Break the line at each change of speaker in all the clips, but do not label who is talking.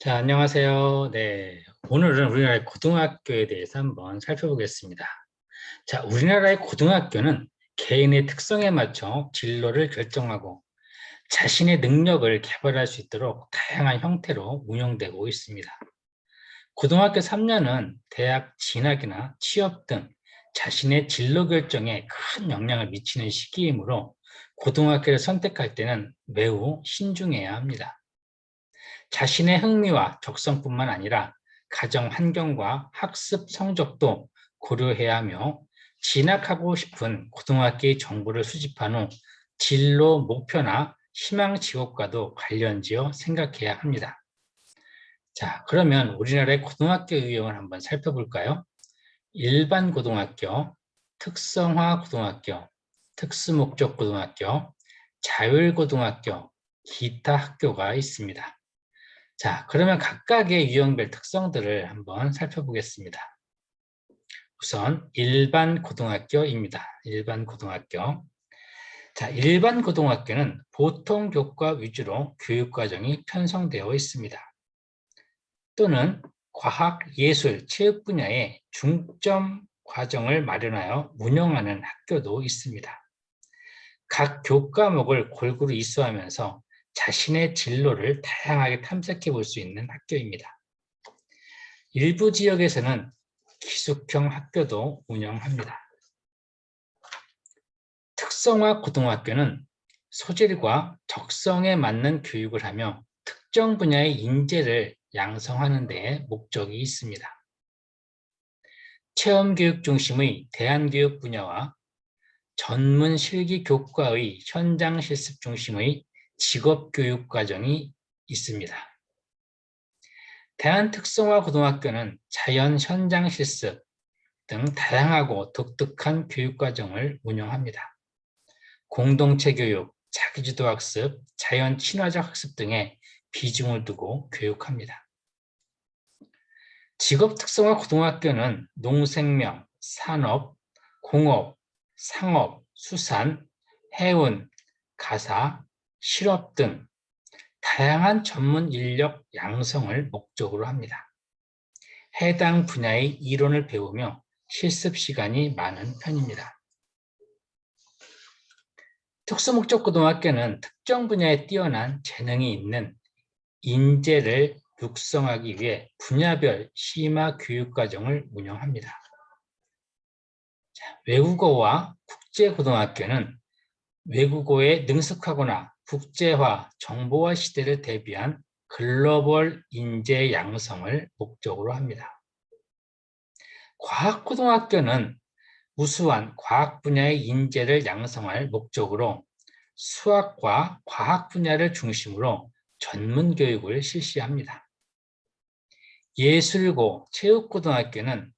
자, 안녕하세요. 네. 오늘은 우리나라의 고등학교에 대해서 한번 살펴보겠습니다. 자, 우리나라의 고등학교는 개인의 특성에 맞춰 진로를 결정하고 자신의 능력을 개발할 수 있도록 다양한 형태로 운영되고 있습니다. 고등학교 3년은 대학 진학이나 취업 등 자신의 진로 결정에 큰 영향을 미치는 시기이므로 고등학교를 선택할 때는 매우 신중해야 합니다. 자신의 흥미와 적성뿐만 아니라 가정 환경과 학습 성적도 고려해야 하며 진학하고 싶은 고등학교의 정보를 수집한 후 진로 목표나 희망 직업과도 관련지어 생각해야 합니다. 자, 그러면 우리나라의 고등학교 유형을 한번 살펴볼까요? 일반 고등학교, 특성화 고등학교, 특수목적 고등학교, 자율고등학교, 기타 학교가 있습니다. 자, 그러면 각각의 유형별 특성들을 한번 살펴보겠습니다. 우선 일반 고등학교입니다. 일반 고등학교. 자, 일반 고등학교는 보통 교과 위주로 교육과정이 편성되어 있습니다. 또는 과학, 예술, 체육 분야의 중점 과정을 마련하여 운영하는 학교도 있습니다. 각 교과목을 골고루 이수하면서 자신의 진로를 다양하게 탐색해 볼 수 있는 학교입니다. 일부 지역에서는 기숙형 학교도 운영합니다. 특성화 고등학교는 소질과 적성에 맞는 교육을 하며 특정 분야의 인재를 양성하는 데 목적이 있습니다. 체험교육 중심의 대안교육 분야와 전문 실기 교과의 현장 실습 중심의 직업교육 과정이 있습니다. 대한특성화 고등학교는 자연 현장 실습 등 다양하고 독특한 교육과정을 운영합니다. 공동체 교육, 자기주도 학습, 자연 친화적 학습 등에 비중을 두고 교육합니다. 직업특성화 고등학교는 농생명, 산업, 공업, 상업, 수산, 해운, 가사, 실업 등 다양한 전문 인력 양성을 목적으로 합니다. 해당 분야의 이론을 배우며 실습 시간이 많은 편입니다. 특수목적 고등학교는 특정 분야에 뛰어난 재능이 있는 인재를 육성하기 위해 분야별 심화 교육과정을 운영합니다. 외국어와 국제고등학교는 외국어에 능숙하거나 국제화, 정보화 시대를 대비한 글로벌 인재 양성을 목적으로 합니다. 과학고등학교는 우수한 과학 분야의 인재를 양성할 목적으로 수학과 과학 분야를 중심으로 전문 교육을 실시합니다. 예술고, 체육고등학교는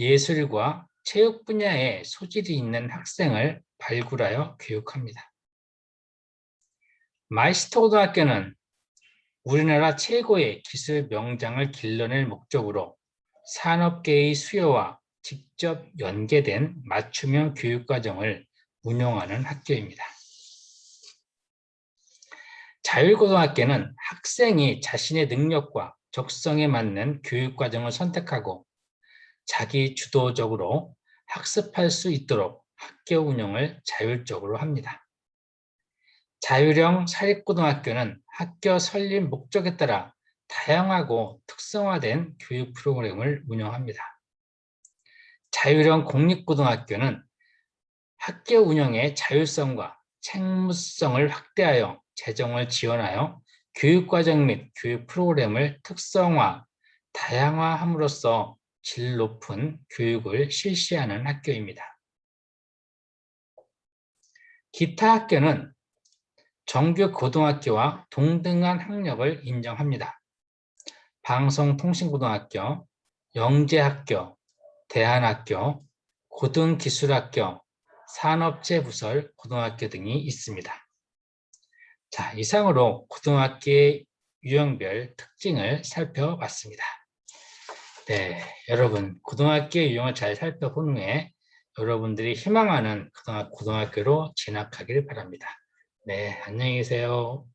예술과 체육 분야에 소질이 있는 학생을 발굴하여 교육합니다. 마이스터 고등학교는 우리나라 최고의 기술 명장을 길러낼 목적으로 산업계의 수요와 직접 연계된 맞춤형 교육과정을 운영하는 학교입니다. 자율고등학교는 학생이 자신의 능력과 적성에 맞는 교육과정을 선택하고 자기 주도적으로 학습할 수 있도록 학교 운영을 자율적으로 합니다. 자율형 사립고등학교는 학교 설립 목적에 따라 다양하고 특성화된 교육 프로그램을 운영합니다. 자율형 공립고등학교는 학교 운영의 자율성과 책무성을 확대하여 재정을 지원하여 교육과정 및 교육 프로그램을 특성화, 다양화함으로써 질 높은 교육을 실시하는 학교입니다. 기타 학교는 정규 고등학교와 동등한 학력을 인정합니다. 방송통신고등학교, 영재학교, 대한학교, 고등기술학교, 산업재부설 고등학교 등이 있습니다. 자, 이상으로 고등학교의 유형별 특징을 살펴봤습니다. 네, 여러분 고등학교의 유형을 잘 살펴본 후에 여러분들이 희망하는 고등학교로 진학하길 바랍니다. 네, 안녕히 계세요.